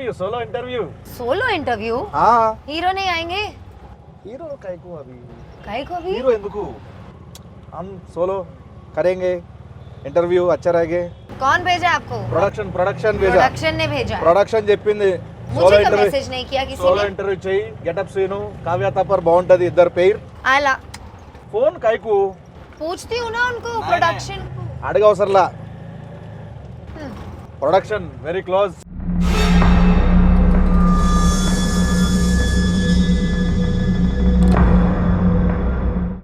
Interview solo interview solo interview हाँ hero नहीं आएंगे हीरो काय को अभी काहे को अभी हीरो ఎందుకు हम सोलो करेंगे ఇంటర్వ్యూ अच्छा रहेंगे कौन भेजा आपको ప్రొడక్షన్ ప్రొడక్షన్ भेजा प्रोडक्शन ने भेजा है। ప్రొడక్షన్ చెప్పింది సోలో मुझे का ఇంటర్వ్యూ मैसेज नहीं किया किसी సోలో ने ఇంటర్వ్యూ చెయ్యి గెటప్ సీను కావ్య తప్పర్ బాగుంటది ఇద్దరు పేరు आला ఫోన్ కైకు पूछती हूँ ना उनको प्रोडक्शन అడగవసరలా ప్రొడక్షన్ వెరీ క్లోజ్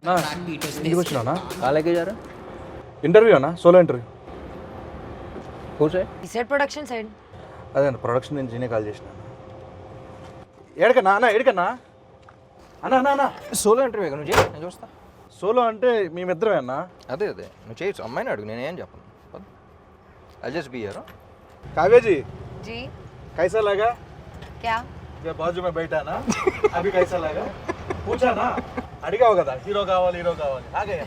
ఇంటికి ఇంటర్వ్యూ అన్నా సోలో ఇంటర్వ్యూ. కూర్చో ఈ సైడ్ ప్రొడక్షన్ సైడ్ అదే అన్న ప్రొడక్షన్ నుంచి నేనే కాల్ చేసిన. ఎడకన్నా అన్న ఎడకన్నా అన్న అన్న అన్న. సోలో ఇంటర్వ్యూ నువ్వు చేయి నేను చూస్తా. సోలో అంటే మేమిద్దరమే అన్న? అదే అదే. నువ్వు చేయొచ్చు. అమ్మాయిని అడుగు నేనేం చెప్పను. ఐ జస్ట్ బి కావేజీ జీ. కైసా లాగా క్యా? బాజు మే బయటానా? అభి కైసా లాగా పూచానా कैसा लगा पूछा ना అడిగావు కదా హీరో కావాలి హీరో కావాలి ఆగే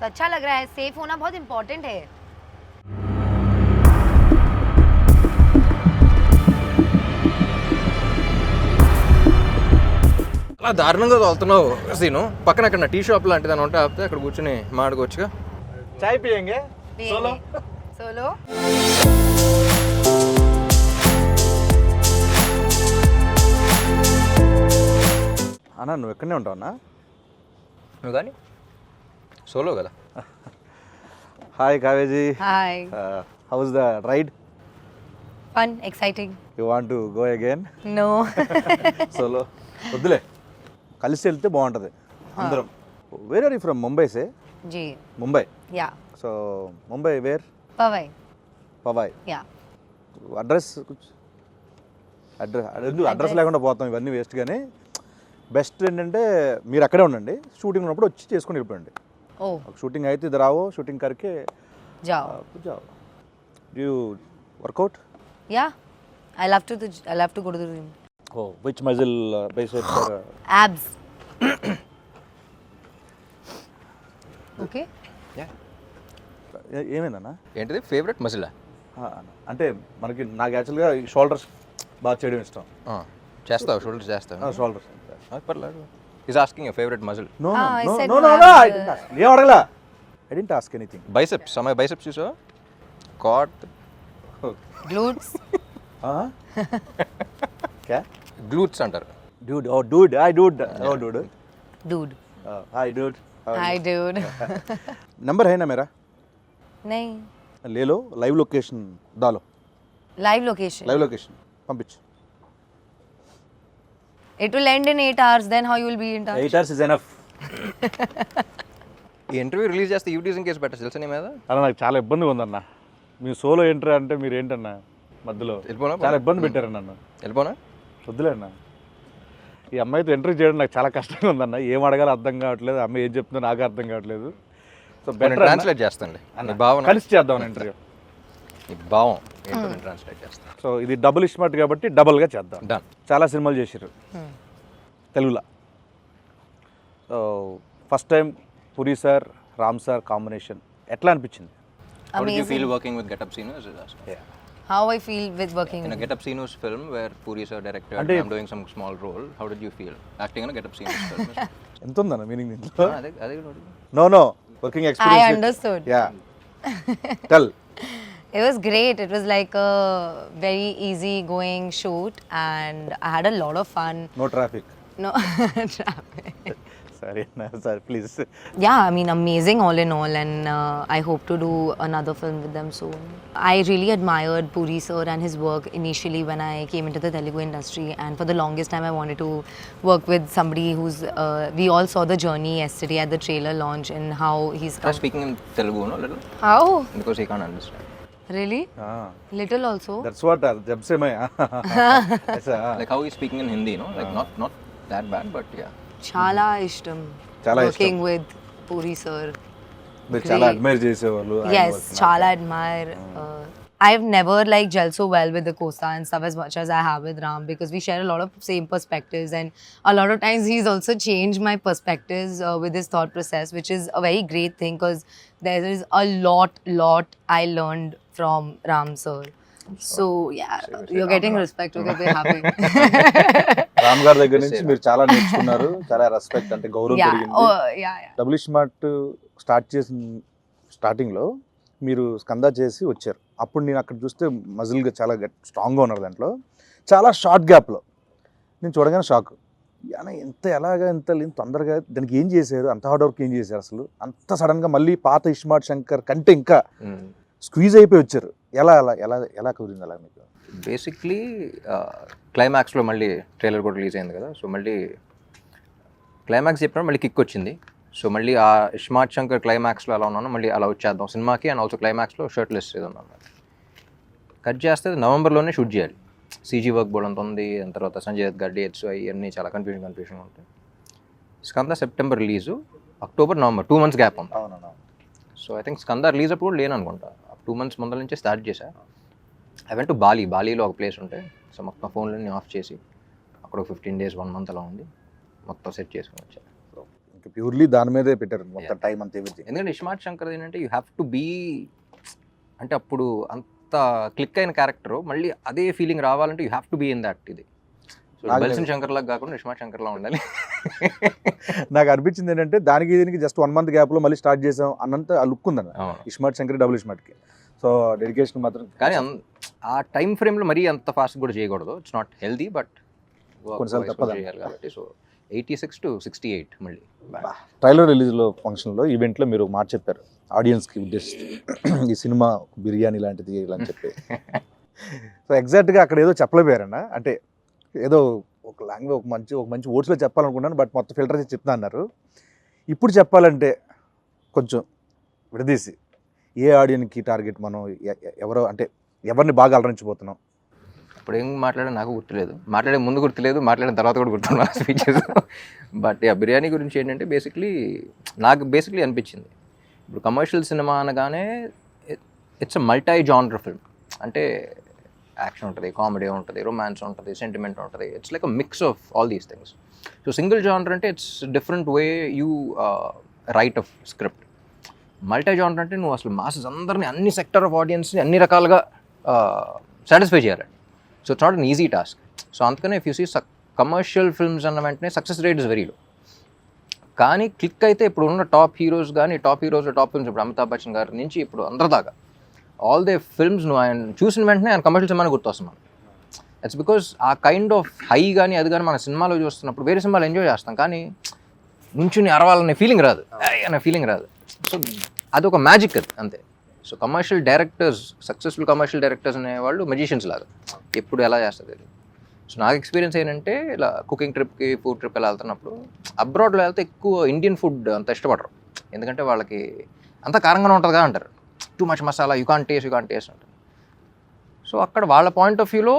तो अच्छा लग रहा है सेफ होना बहुत इम्पोर्टेंट है అలా దారుణంగా తోలుతున్నావు సీను పక్కన అక్కడ టీ షాప్ లాంటిది అని ఉంటే ఆపితే అక్కడ కూర్చొని మాడుకోవచ్చుగా చాయ్ పియంగే సోలో सोलो అన్న నువ్వు ఎక్కడనే ఉంటావు అన్న? నువ్వు కానీ సోలో కదా. Hi కావేజీ hi. How's the ride fun exciting you want to go again no solo వద్దులే. కలిసి వెళ్తే బాగుంటుంది. అందరం. Where are you from Mumbai say G. Mumbai yeah. So Mumbai where Powai Powai yeah. Address address address లేకుండా పోతాం ఇవన్నీ waste కానీ best ఏంటంటే మీరు అక్కడే ఉండండి. షూటింగ్ ఉన్నప్పుడు వచ్చి చేసుకుని వెళ్ళిపోండి ఓ. షూటింగ్ అయితే ఇది రావో షూటింగ్ కరికే జావ్. You workout yeah I love to I love to go to the gym oh which muscle biceps for abs okay yeah ఏమైందన్నా? ఏంటిది? ఫేవరెట్ మజిల్ అంటే మనకి నాకు యాక్చువల్గా షోల్డర్స్ బాగా చేయడం ఇష్టం. చేస్తావు? షోల్డర్స్ చేస్తావు? షోల్డర్స్ పర్లేదు is asking favourite muscle no Ah, I no said no no, no I no have, ఏం అడగలా I didn't ask anything biceps అమ్మాయి బైసెప్స్ చూసావు కాట్ glutes క్యా గ్లూట్స్ అంటారు dude oh dude hi dude oh dude dude uh, hi dude How are hi dude you? Number है ना मेरा नहीं ले लो लाइव लोकेशन डालो live location लाइव लोकेशन పంపించు it will end in 8 hours then how you will be in touch? Eight hours is enough ఈ interview release చేస్తే యూటీజింగ్ కేసు పెట్టచ్చు తెలుసా నీ మీద? అలా నాకు చాలా ఇబ్బందిగా ఉందన్న. మీ సోలో ఎంట్రీ అంటే మీరు ఏంటన్నా మధ్యలో? వెళ్ళిపోనా? చాలా ఇబ్బంది పెట్టారు నన్ను. వెళ్ళిపోనా? వద్దులే అన్న. ఈ అమ్మాయితో ఎంట్రీ చేయడం నాకు చాలా కష్టంగా ఉందన్న. ఏం అడగాలో అర్థం కావట్లేదు అమ్మాయి ఏం చెప్తుందో నాకు అర్థం కావట్లేదు. సో ట్రాన్స్లేట్ చేస్తాను భావన? కలిసి చేద్దాం ఇంటర్వ్యూ భావం. ట్రాన్స్లేట్ చేస్తాను సో ఇది డబుల్ ఇస్మార్ట్ కాబట్టి డబుల్గా చేద్దాం డన్ చాలా సినిమాలు చేశారు Hmm. తెలుగులో so first time Puri sir Ram sir combination ఎట్లా అనిపించింది How did you amazing feel working with Get Up Sinus? how i feel with working In a Get Up Sinus film where Puri sir directed, అంటే- I'm doing some small role. How did you feel acting in a Get Up Sinus film? ఎంత ఉందన్న meaning దీంట్లో అదే అదే కూడా అడుగు. No no working i understood yeah tell It was great. It was like a very easy going shoot and I had a lot of fun. No traffic. No traffic. Sorry, no, sir, please. Yeah, I mean, amazing all in all, and uh, I hope to do another film with them soon. I really admired Puri sir and his work initially when I came into the Telugu industry, and for the longest time, I wanted to work with somebody who's. Uh, we all saw the journey yesterday at the trailer launch and how he's. Come. Start speaking in Telugu, no? Little. How? Because he can't understand. really little also that's what jab say my Like how he's speaking in Hindi, no, like not not that bad, but yeah. chala ishtam Chala working with puri sir మీరు చాలా admire చేసేవాళ్ళు ఆయన yes work. chala admire uh, i've never like gelled so well with the costa and stuff as much as i have with ram because we share a lot of same perspectives and a lot of times he's also changed my perspectives uh, with his thought process which is a very great thing because there is a lot lot i learned from ram sir. So yeah, you're getting respect. Okay, we're happy. Ram గారి దగ్గర నుంచి మీరు చాలా నేర్చుకున్నారు. చాలా respect అంటే గౌరవం yeah. పెరిగింది. Oh yeah, yeah. Double smart start చేసిన స్టార్టింగ్లో మీరు స్కందా చేసి వచ్చారు. అప్పుడు నేను అక్కడ చూస్తే మజిల్గా చాలా గట్ స్ట్రాంగ్గా ఉన్నారు దాంట్లో. చాలా షార్ట్ గ్యాప్లో నేను చూడగానే షాక్ అన్న ఎంత ఎలాగా ఎంత ఇంత తొందరగా దానికి ఏం చేశారు? అంత హార్డ్ వర్క్ ఏం చేశారు అసలు? అంత సడన్గా మళ్ళీ పాత ఇస్మార్ట్ శంకర్ కంటే ఇంకా స్క్వీజ్ అయిపోయి వచ్చారు. ఎలా అలా ఎలా ఎలా కుదిరింది అలా మీకు? బేసిక్లీ క్లైమాక్స్లో మళ్ళీ ట్రైలర్ కూడా రిలీజ్ అయింది కదా. సో మళ్ళీ క్లైమాక్స్ చెప్పినప్పుడు మళ్ళీ కిక్ వచ్చింది. సో మళ్ళీ ఆ ఇస్మార్ట్ శంకర్ క్లైమాక్స్లో ఎలా ఉన్నానో. మళ్ళీ అలా వచ్చేద్దాం సినిమాకి అండ్ ఆల్సో క్లైమాక్స్లో షర్ట్ లెస్ ఏదో ఉన్నాను కట్ చేస్తే నవంబర్లోనే షూట్ చేయాలి. సీజీ వర్క్ బోర్డ్ అంత ఉంది. దాని తర్వాత సంజయ్ దత్ గారి డేట్స్ అవన్నీ చాలా కన్ఫ్యూజన్ కన్ఫ్యూజన్ ఉంటాయి Skanda September release October November two months gap ఉంది. So I think Skanda release అప్పుడు కూడా లేను అనుకుంటా టూ మంత్స్ ముందర నుంచే స్టార్ట్ చేశా. ఐ వెంట్ టు బాలీ బాలీలో ఒక ప్లేస్ ఉంటే సో మొత్తం ఫోన్లన్నీ ఆఫ్ చేసి అక్కడ ఒక ఫిఫ్టీన్ డేస్ వన్ మంత్ అలా ఉంది మొత్తం సెట్ చేసుకుని వచ్చా. ఇంకా ప్యూర్లీ దాని మీదే పెట్టారు మొత్తం టైం అంతా ఎవ్రీథింగ్ ఎందుకంటే ఇస్మార్ట్ శంకర్ ఏంటంటే యూ హ్యావ్ టు బీ అంటే అప్పుడు అంత క్లిక్ అయిన క్యారెక్టర్ మళ్ళీ అదే ఫీలింగ్ రావాలంటే you have to be in that ఇది. బల్సిన్ శంకర్ లాగా కాకుండా ఇస్మార్ట్ శంకర్ లా ఉండాలి. నాకు అనిపించింది ఏంటంటే దానికి దీనికి జస్ట్ వన్ మంత్ గ్యాప్లో మళ్ళీ స్టార్ట్ చేసాం అన్నంత ఆ లుక్ ఉందన్న. ఇస్మార్ట్ శంకర్ డబుల్ ఇస్మార్ట్కి సో డెడికేషన్ మాత్రం కానీ ఆ టైం ఫ్రేమ్లో మరీ అంత ఫాస్ట్ కూడా చేయకూడదు. ఇట్స్ నాట్ హెల్దీ బట్ కొన్నిసార్లు తప్పదు. కాబట్టి. So eighty six to sixty eight మళ్ళీ ట్రైలర్ రిలీజ్లో ఫంక్షన్లో ఈవెంట్లో మీరు మాట చెప్పారు. ఆడియన్స్కి ఉద్దేశిస్తూ. ఈ సినిమా బిర్యానీ లాంటిది ఇలా అని చెప్పి. సో ఎగ్జాక్ట్గా అక్కడ ఏదో చెప్పలేపోయారన్న అంటే ఏదో ఒక లాంగ్వేజ్ ఒక మంచి ఒక మంచి వర్డ్స్లో చెప్పాలనుకున్నాను బట్ మొత్తం ఫిల్టర్ చేసి చెప్తా అన్నారు. ఇప్పుడు చెప్పాలంటే కొంచెం విడదీసి ఏ ఆడియన్కి టార్గెట్ మనం ఎ- ఎవరో అంటే ఎవరిని బాగా అలరించబోతున్నాం? ఇప్పుడు ఏం మాట్లాడా నాకు గుర్తులేదు. మాట్లాడే ముందు గుర్తులేదు మాట్లాడిన తర్వాత కూడా గుర్తున్నా స్పీచెస్. బట్ ఆ బిర్యానీ గురించి ఏంటంటే బేసిక్లీ నాకు బేసిక్లీ అనిపించింది. ఇప్పుడు కమర్షియల్ సినిమా అనగానే it's a multi genre film. అంటే యాక్షన్ ఉంటుంది కామెడీ ఉంటుంది రొమాన్స్ ఉంటుంది సెంటిమెంట్ ఉంటుంది. It's like a mix of all these things so single genre అంటే it's different way you write of script multi genre అంటే నువ్వు అసలు మాసెస్ అందరినీ అన్ని సెక్టర్ ఆఫ్ ఆడియన్స్ని అన్ని రకాలుగా సాటిస్ఫై చేయాలండి so it's not an easy task so అందుకనే if you see commercial films అన్న వెంటనే success rate is very low కానీ క్లిక్ అయితే ఇప్పుడు ఉన్న టాప్ హీరోస్ కానీ టాప్ హీరోస్ టాప్ ఫిల్మ్స్ ఇప్పుడు అమితాబ్ బచ్చన్ గారి నుంచి ఇప్పుడు అందరి దాకా ఆల్ దే ఫిల్మ్స్ నువ్వు ఆయన చూసిన వెంటనే ఆయన కమర్షియల్ సినిమాని గుర్తొస్తున్నాను it's because a kind of high కానీ అది కానీ మన సినిమాలో చూస్తున్నప్పుడు వేరే సినిమాలు ఎంజాయ్ చేస్తాం. కానీ నుంచుని అరవాలనే ఫీలింగ్ రాదు. అనే ఫీలింగ్ రాదు. సో అది ఒక మ్యాజిక్ అది అంతే. So commercial directors successful commercial directors అనేవాళ్ళు మెజిషియన్స్ లాగా. ఎప్పుడు ఎలా చేస్తుంది సో నాకు ఎక్స్పీరియన్స్ ఏంటంటే ఇలా కుకింగ్ ట్రిప్కి ఫుడ్ ట్రిప్ ఎలా వెళ్తున్నప్పుడు అబ్రాడ్లో వెళ్తే ఎక్కువ ఇండియన్ ఫుడ్ అంత ఇష్టపడరు. ఎందుకంటే వాళ్ళకి అంత కారంగానే ఉంటుందిగా అంటారు. Too much masala you can taste you can taste అంటారు సో అక్కడ వాళ్ళ పాయింట్ ఆఫ్ వ్యూలో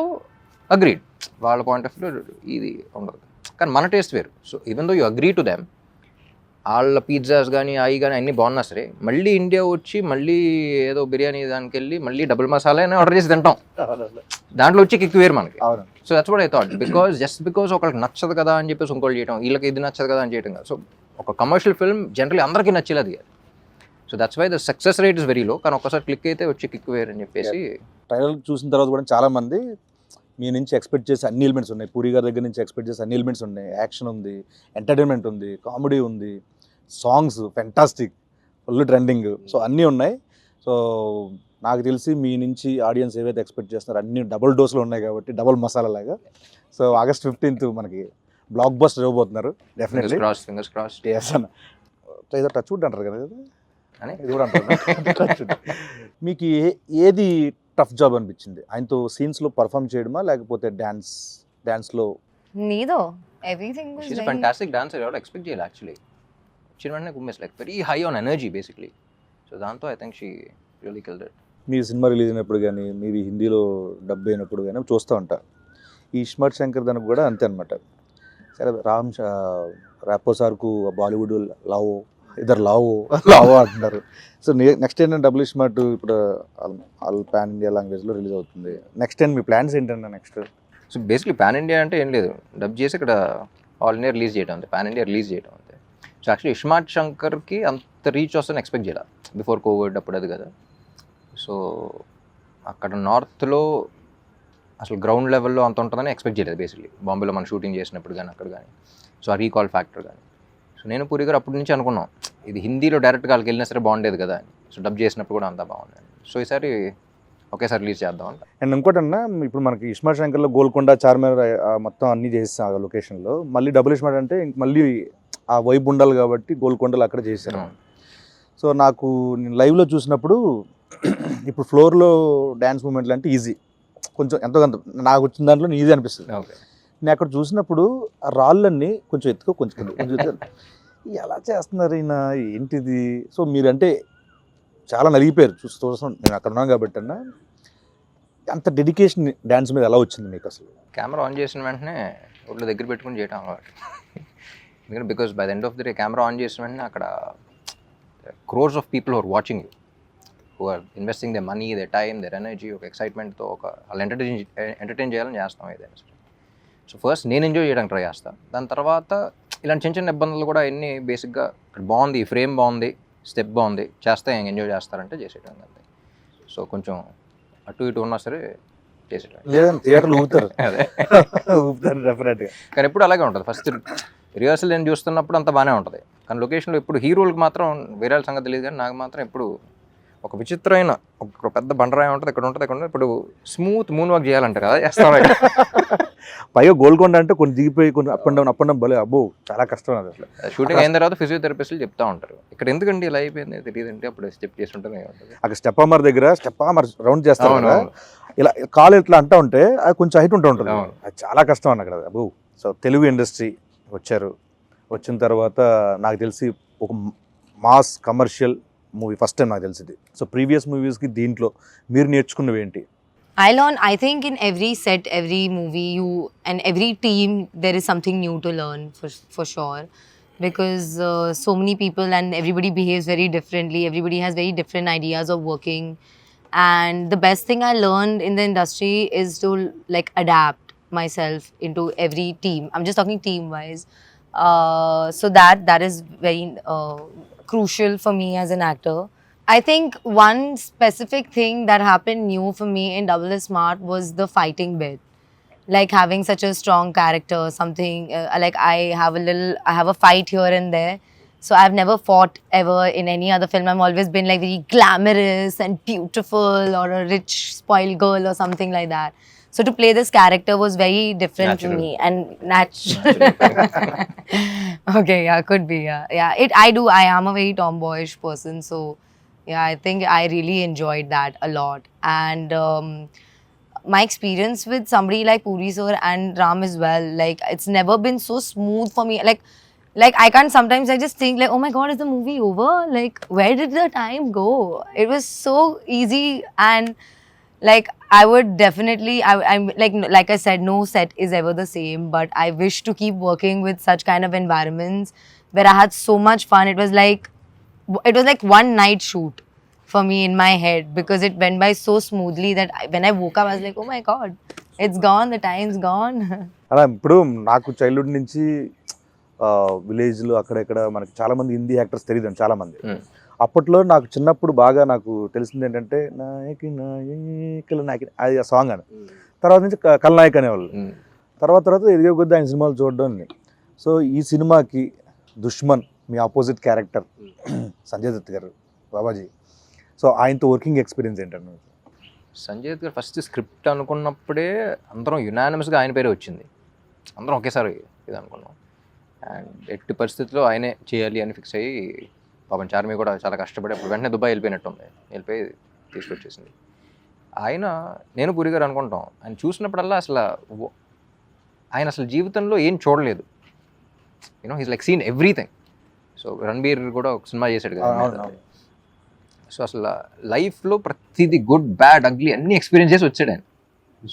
అగ్రీడ్ వాళ్ళ పాయింట్ ఆఫ్ వ్యూలో ఇది ఉండదు. కానీ మన టేస్ట్ వేరు. So even though you agree to them వాళ్ళ పిజ్జాస్ కానీ అవి కానీ అన్నీ బాగున్నా సరే మళ్ళీ ఇండియా వచ్చి మళ్ళీ ఏదో బిర్యానీ దానికి వెళ్ళి మళ్ళీ డబుల్ మసాలా అయినా ఆర్డర్ చేసి తింటాం. దాంట్లో వచ్చి కిక్ వేరు మనకి. So that's what I thought because just because ఒకరికి నచ్చదు కదా అని చెప్పేసి ఇంకోటి చేయడం వీళ్ళకి ఇది నచ్చదు కదా అని చేయడం కదా. సో ఒక కమర్షియల్ ఫిల్మ్ జనరలీ అందరికీ నచ్చేది అది so that's why the success rate is very low కానీ ఒకసారి క్లిక్ అయితే వచ్చి కిక్ వేరు అని చెప్పేసి ట్రైలర్ చూసిన తర్వాత కూడా చాలా మంది మీ నుంచి ఎక్స్పెక్ట్ చేసే అన్ని ఎలిమెంట్స్ ఉన్నాయి. పూరి గారి దగ్గర నుంచి ఎక్స్పెక్ట్ చేసే అన్ని ఎలిమెంట్స్ ఉన్నాయి. యాక్షన్ ఉంది ఎంటర్టైన్మెంట్ ఉంది కామెడీ ఉంది songs fantastic full trending so అన్నీ ఉన్నాయి. సో నాకు తెలిసి మీ నుంచి ఆడియన్స్ ఏవైతే ఎక్స్పెక్ట్ చేస్తున్నారో అన్ని డబుల్ డోస్లో ఉన్నాయి కాబట్టి డబుల్ మసాలా లాగా. సో ఆగస్ట్ ఫిఫ్టీన్త్ మనకి బ్లాక్ బస్టర్ ఇవ్వబోతున్నారు డెఫినెట్లీ క్రాస్ ఫింగర్స్ క్రాస్ అన్న. టచ్ వుడ్ అంటారు కదా? అని? ఇది కూడా అంటారు. మీకు ఏ- ఏది టఫ్ జాబ్ అనిపించింది? ఆయనతో సీన్స్లో పర్ఫామ్ చేయడమా లేకపోతే డ్యాన్స్ డ్యాన్స్లో. Everything was she's fantastic dancer ఎవరు ఎక్స్పెక్ట్ చేయాలి యాక్చువల్లీ వచ్చిన వెంటనే కుమ్మేస్ like very high on energy basically so దాంతో I think she really killed it me cinema release అయినప్పుడు కానీ మీవి హిందీలో డబ్ అయినప్పుడు కానీ చూస్తూ ఉంటా. ఈ ఇస్మార్ట్ శంకర్ దానికి కూడా అంతే అనమాట సరే రామ్ రాపో సార్కు బాలీవుడ్ లవ్ ఇద్దరు లావు. లావు అంటున్నారు. సో నెక్స్ట్ ఏంటంటే డబుల్ స్మార్ట్ ఇప్పుడు ఆల్ పాన్ ఇండియా లాంగ్వేజ్లో రిలీజ్ అవుతుంది. నెక్స్ట్ ఏంటి మీ ప్లాన్స్ ఏంటంటే next so basically pan India అంటే ఏం లేదు. డబ్ చేసి ఇక్కడ ఆల్ ఇండియా రిలీజ్ చేయడం అంతే. పాన్ ఇండియా రిలీజ్ చేయడం అంతే. సో యాక్చువల్లీ ఇస్మార్ట్ శంకర్కి అంత రీచ్ వస్తుందని ఎక్స్పెక్ట్ చేయాలి. బిఫోర్ కోవిడ్ అప్పుడు అది కదా. సో అక్కడ నార్త్లో అసలు గ్రౌండ్ లెవెల్లో అంత ఉంటుందని ఎక్స్పెక్ట్ చేయలేదు బేసిక్లీ బాంబేలో మనం షూటింగ్ చేసినప్పుడు కానీ అక్కడ కానీ సో ఆ రీకాల్ ఫ్యాక్టర్ కానీ సో నేను పూరి గారు అప్పటి నుంచి అనుకున్నాం. ఇది హిందీలో డైరెక్ట్గా వాళ్ళకి వెళ్ళినా సరే బాగుండేది కదా. సో డబ్ చేసినప్పుడు కూడా అంతా బాగుంది సో ఈసారి ఒకేసారి రిలీజ్ చేద్దాం అంట. అండ్ ఇంకోటన్నా ఇప్పుడు మనకి ఇస్మార్ట్ శంకర్లో గోల్కొండ చార్మినార్ మొత్తం అన్ని చేస్తాం ఆ లొకేషన్లో మళ్ళీ డబుల్ ఇస్మార్ట్ అంటే ఇంక మళ్ళీ ఆ వైబ్ ఉండాలి కాబట్టి గోల్కొండలు అక్కడ చేశారు. సో నాకు నేను లైవ్లో చూసినప్పుడు ఇప్పుడు ఫ్లోర్లో డ్యాన్స్ మూమెంట్లు అంటే ఈజీ. కొంచెం ఎంతో కొంత నాకు వచ్చిన దాంట్లో ఈజీ అనిపిస్తుంది. నేను అక్కడ చూసినప్పుడు ఆ రాళ్ళన్నీ కొంచెం ఎత్తుకో కొంచెం కొంచెం. ఎలా చేస్తున్నారు ఈయన? ఏంటిది? సో మీరంటే చాలా నలిగిపోయారు. చూసి చూస్తున్నాను నేను అక్కడ ఉన్నాను కాబట్టి అన్న. అంత డెడికేషన్ డ్యాన్స్ మీద ఎలా వచ్చింది మీకు అసలు? కెమెరా ఆన్ చేసిన వెంటనే ఒళ్ళు దగ్గర పెట్టుకుని చేయటం అలవాటు. ఎందుకంటే because by the end of the day camera on చేసిన వెంటనే అక్కడ crores of people are watching you who are investing the money the time their energy ఒక ఎక్సైట్మెంట్తో ఒక వాళ్ళు ఎంటర్టైన్ ఎంటర్టైన్ చేయాలని చేస్తాం ఏదైనా సో ఫస్ట్ నేను ఎంజాయ్ చేయడానికి ట్రై చేస్తాను దాని తర్వాత ఇలాంటి చిన్న చిన్న ఇబ్బందులు కూడా ఎన్ని బేసిక్గా ఇక్కడ బాగుంది ఫ్రేమ్ బాగుంది స్టెప్ బాగుంది చేస్తే ఎంజాయ్ చేస్తారంటే చేసేయడం అంతే. సో కొంచెం అటు ఇటు ఉన్నా సరే థియేటర్లు ఊపుతారు. అదే. ఊపుతారు డెఫినెట్గా కానీ ఎప్పుడు అలాగే ఉంటుంది. ఫస్ట్ రిహర్సల్ నేను చూస్తున్నప్పుడు అంత బాగానే ఉంటుంది. కానీ లొకేషన్లో ఇప్పుడు హీరోలకు మాత్రం వేరే సంగతి తెలియదు కానీ నాకు మాత్రం ఇప్పుడు ఒక విచిత్రమైన ఒక పెద్ద బండరాయి ఉంటుంది ఇక్కడ ఉంటుంది ఇక్కడ ఉంటుంది. ఇప్పుడు స్మూత్ మూన్ వాక్ చేయాలంట కదా చేస్తాం పైగా గోల్కొండ అంటే కొన్ని దిగిపోయి కొన్ని up and down up and down భలే అబ్బో చాలా కష్టం అది అసలు. షూటింగ్ అయిన తర్వాత ఫిజియోథెరపిస్టులు చెప్తా ఉంటారు. ఇక్కడ ఎందుకండి ఇలా అయిపోయింది తెలియదంటే అప్పుడు స్టెప్ చేస్తుంటేనే ఉంటుంది అక్కడ స్టెప్ అమర్ దగ్గర స్టెప్ అమర్ రౌండ్ అవును. ఇలా కాలు ఇట్లా అంటా ఉంటే అది కొంచెం హైట్ ఉంటూ ఉంటుంది. అది చాలా కష్టం అన్న అక్కడ. అబ్బో సో తెలుగు ఇండస్ట్రీ వచ్చారు. వచ్చిన తర్వాత నాకు తెలిసి ఒక mass commercial movie first time నాకు తెలిసింది సో ప్రీవియస్ మూవీస్కి దీంట్లో మీరు నేర్చుకున్నవి ఏంటి I learn, I think, in every set, every movie, you and every team, there is something new to learn for, for sure. Because uh, so many people and everybody behaves very differently, everybody has very different ideas of working. And the best thing I learned in the industry is to like adapt myself into every team. I'm just talking team wise. Uh, so that that is very uh, crucial for me as an actor. I think one specific thing that happened new for me in Double is Smart was the fighting bit. Like having such a strong character, something uh, like I have a little, I have a fight here and there. So I've never fought ever in any other film. I've always been like very glamorous and beautiful or a rich spoiled girl or something like that. So to play this character was very different Natural. to me and natural. okay, yeah, could be, yeah, yeah. It, I do. I am a very tomboyish person, so yeah, I think I really enjoyed that a lot. And um, my experience with somebody like Puri sir and Ram as well, like it's never been so smooth for me. Like, like I can't sometimes I just think like, oh my god, is the movie over? Like, where did the time go? It was so easy and like I would definitely I, I'm like like I said, no set is ever the same. But I wish to keep working with such kind of environments where I had so much fun. It was like it was like one night shoot for me in my head because it went by so smoothly that I, when I woke up, I was like, oh my god, it's gone. The time's gone. అలా ఇప్పుడు నాకు childhood నుంచి విలేజ్లో అక్కడెక్కడ మనకి చాలా మంది Hindi actors తెలియదు చాలా మంది Hmm. అప్పట్లో నాకు చిన్నప్పుడు బాగా నాకు తెలిసింది ఏంటంటే నాయకి నాయకుల నాయకి అది ఆ సాంగ్ అని తర్వాత నుంచి కల్నాయక్ అనేవాళ్ళు. తర్వాత తర్వాత ఎదిగే కొద్దీ ఆయన సినిమాలు చూడడం సో ఈ సినిమాకి దుష్మన్ మీ ఆపోజిట్ క్యారెక్టర్ సంజయ్ దత్ గారు బాబాజీ. సో ఆయనతో వర్కింగ్ ఎక్స్పీరియన్స్ ఏంటంటే సంజయ్ దత్ గారు ఫస్ట్ స్క్రిప్ట్ అనుకున్నప్పుడే అందరం యునానిమస్గా ఆయన పేరే వచ్చింది. అందరం ఒకేసారి ఇది అనుకున్నాం. అండ్ ఎట్టి పరిస్థితుల్లో ఆయనే చేయాలి అని ఫిక్స్ అయ్యి పాపం చార్మి కూడా చాలా కష్టపడి అప్పుడు వెంటనే దుబాయ్ వెళ్ళిపోయినట్టుంది వెళ్ళిపోయి తీసుకొచ్చేసింది. ఆయన నేను పూరి గారు అనుకుంటాం. ఆయన చూసినప్పుడల్లా అసలు ఆయన అసలు జీవితంలో ఏం చూడలేదు. You know he's like seen everything so Ranbir కూడా ఒక సినిమా చేశాడు కదా. సో అసలు లైఫ్లో ప్రతిదీ గుడ్ బ్యాడ్ అగ్లీ అన్ని ఎక్స్పీరియన్స్ చేసి వచ్చాడు ఆయన.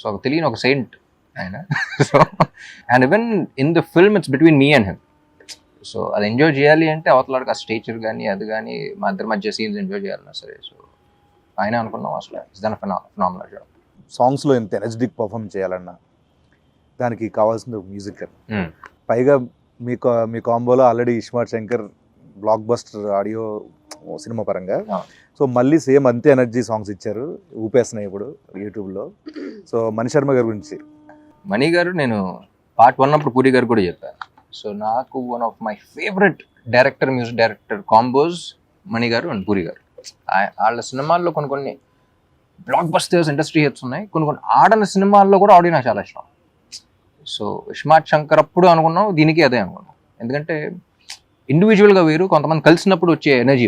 సో తెలియని ఒక సెయింట్ ఆయన. So and even in the film it's between me and him so అది ఎంజాయ్ చేయాలి అంటే అవతలాడికి ఆ స్టేచర్ కానీ అది కానీ మా ఇద్దరి మధ్య సీన్స్ ఎంజాయ్ చేయాలన్నా సరే సో ఆయన అనుకున్నాం అసలు. ఇస్ దాని ఫినామినల్ జాబ్ సాంగ్స్లో ఎంత ఎనర్జెటిక్ పర్ఫామ్ చేయాలన్నా దానికి కావాల్సింది మ్యూజిక్ పైగా మీ మీ కాంబోలో already iSmart Shankar blockbuster audio cinema పరంగా. సో మళ్ళీ సేమ్ అంతే ఎనర్జీ సాంగ్స్ ఇచ్చారు ఊపేస్తున్నాయి ఇప్పుడు యూట్యూబ్లో సో మణి శర్మ గారి గురించి. మణి గారు నేను పార్ట్ వన్ అప్పుడు పూరి గారు కూడా చెప్పాను సో నాకు one of my favourite director music director combos Mani గారు అండ్ పూరి గారు. వాళ్ళ సినిమాల్లో కొన్ని కొన్ని బ్లాక్ బస్టర్స్ ఇండస్ట్రీ హెట్స్ ఉన్నాయి. కొన్ని కొన్ని ఆడని సినిమాల్లో కూడా ఆడియో నాకు చాలా ఇష్టం. సో ఇష్మాత్ శంకర్ అప్పుడు అనుకున్నాం దీనికి అదే అనుకున్నాం. ఎందుకంటే ఇండివిజువల్గా వేరు కొంతమంది కలిసినప్పుడు వచ్చే energy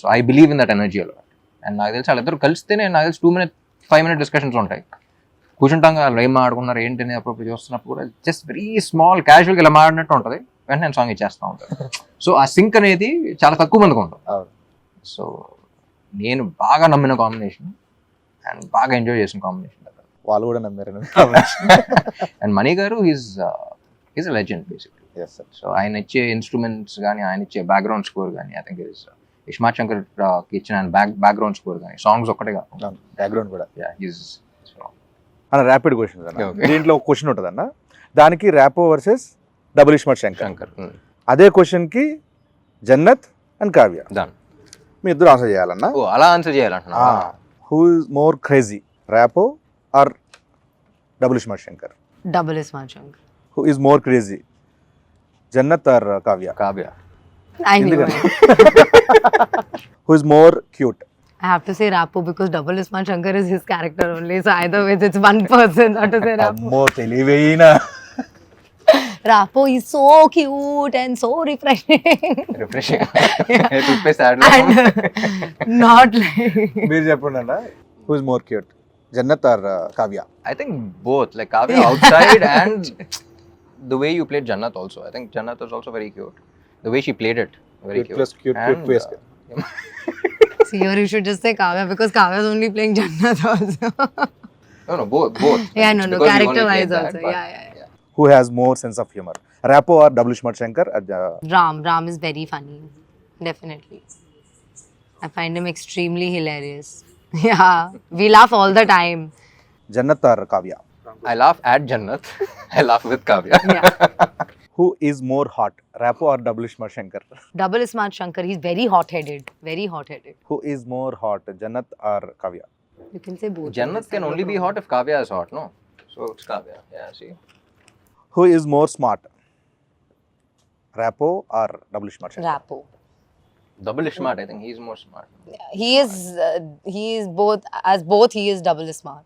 so I believe in that energy అలా అండ్ నాకు తెలిసి వాళ్ళిద్దరు కలిస్తేనే నాకు తెలిసి two minute five minute discussions ఉంటాయి. కూర్చుంటాం కదా ఏం మాట్లాడుకున్నారు ఏంటి అని అప్పుడు చూస్తున్నప్పుడు కూడా జస్ట్ వెరీ స్మాల్ క్యాజువల్గా ఇలా మాడినట్టు ఉంటుంది. వెంటనే సాంగ్ ఇచ్చేస్తూ ఉంటాను సో ఆ సింక్ అనేది చాలా తక్కువ మందికి ఉంటుంది. సో నేను బాగా నమ్మిన కాంబినేషన్ అండ్ బాగా ఎంజాయ్ చేసిన కాంబినేషన్ వాళ్ళు కూడా నమ్మారు. అండ్ మణి గారు is is a legend basically so ఆయన ఇచ్చే ఇన్స్ట్రుమెంట్స్ కానీ ఆయన ఇచ్చే బ్యాక్గ్రౌండ్ స్కోర్ కానీ ఐ థింక్ ఇస్ ఇస్మార్ట్ శంకర్కి ఇచ్చిన బ్యాక్ బ్యాక్గ్రౌండ్ స్కోర్ కానీ సాంగ్స్ ఒక్కటే కాకుండా. బ్యాక్గ్రౌండ్ కూడా. ఈజ్ అన్న ర్యాపిడ్ క్వశ్చన్ అన్న. దీంట్లో ఒక క్వశ్చన్ ఉంటుంది అన్న దానికి ర్యాపో వర్సెస్ డబుల్ ఇస్మార్ట్ శంకర్ శంకర్ అదే క్వశ్చన్కి జన్నత్ అండ్ కావ్య డన్ మీ ఇద్దరు ఆన్సర్ చేయాలన్న? ఓ అలా answer చేయాలంటున్నా. Who is more crazy Rapo or double iSmart Shankar is my chunk. Who is more crazy Jannat or Kavya Kavya. Who is more cute I have to say Rapo because Double is my Shankar is his character only. So either way, it's one person. Not to say Rapo. అమ్మో తెలివైన Rapo is so cute and so refreshing. Refreshing toothpaste ad and not like. మీరు చెప్పండి అన్న who is more cute Jannat or Kavya I think both like Kavya outside and the way you played Jannat also I think Jannat was also very cute the way she played it very Cute plus cute cute, cute plus cute. see or you should just say Kavya because Kavya is only playing Jannat also. no, no, both, both. Yeah, no, no, character wise also. that, also. yeah, yeah, yeah. Who has more sense of humor? Rapo or W. Smart Shankar? Ram, Ram is very funny, definitely. I find him extremely hilarious. Yeah, we laugh all the time. Jannat or Kavya? I laugh at Jannat. I laugh with Kavya. Yeah. who is more hot, Rapo or Double Smart Shankar? Double Smart Shankar, he's very hot headed. Very hot headed. Who is more hot, Janat or Kavya? You can say both. Janat can only be hot if Kavya is hot, no? So it's Kavya, yeah, see. Who is more smart, Rapo or Double Smart Shankar? Rapo. Double smart, I think he is more smart. Yeah, he is. Uh, he is both as both. He is double smart.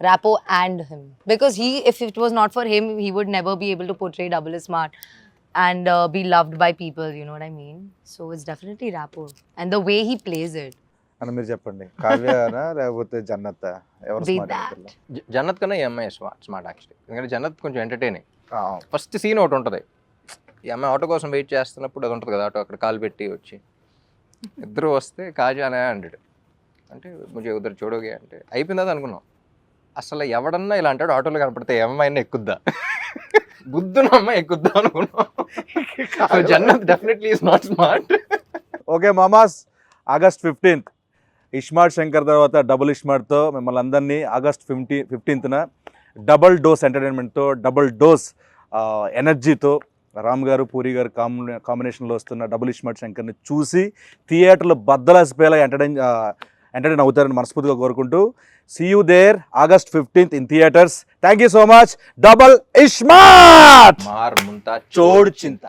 Rapo and him. Because he if it was not for him he would never be able to portray double smart and uh, be loved by people. You know what I mean? So it's definitely Rapo and the way he plays it. అని మీరు చెప్పండి. కావ్యనా లేకపోతే జన్నత్ ఎవరు Be Jannat కన్నా ఈ అమ్మాయి smart smart actually ఎందుకంటే జన్నత్ కొంచెం ఎంటర్టైనింగ్ ఫస్ట్ సీన్ ఒకటి ఉంటుంది. ఈ అమ్మాయి ఆటో కోసం వెయిట్ చేస్తున్నప్పుడు అది ఉంటుంది కదా ఆటో అక్కడ కాలు పెట్టి వచ్చి. ఇద్దరు వస్తే కాజానే అంటాడు అంటే ముజే ఉద్దరు చూడోగే అంటే. అయిపోయింది అది అనుకున్నాం. అసలు ఎవడన్నా ఇలా అంటాడు ఆటోలో కనపడితే ఏ అమ్మాయిని ఎక్కుద్దా? బుద్ధున్న అమ్మాయి ఎక్కుద్దా అనుకున్నాం. Jannat definitely is not smart okay మామాస్ August fifteenth iSmart Shankar తర్వాత డబుల్ ఇస్మార్ట్తో మిమ్మల్ని అందరినీ ఆగస్ట్ ఫిఫ్టీ ఫిఫ్టీన్త్న డబుల్ డోస్ ఎంటర్టైన్మెంట్తో డబుల్ డోస్ ఎనర్జీతో రామ్ గారు పూరి గారు కాంబినే కాంబినేషన్లో వస్తున్న డబుల్ ఇస్మార్ట్ శంకర్ని చూసి థియేటర్లు బద్దలాసిపోయేలా ఎంటర్టైన్ ఎంటర్టైన్ అవుతారని మనస్ఫూర్తిగా కోరుకుంటూ see you there August fifteenth in theatres thank you so much double iSmart మార్ ముంతా చోడు చింత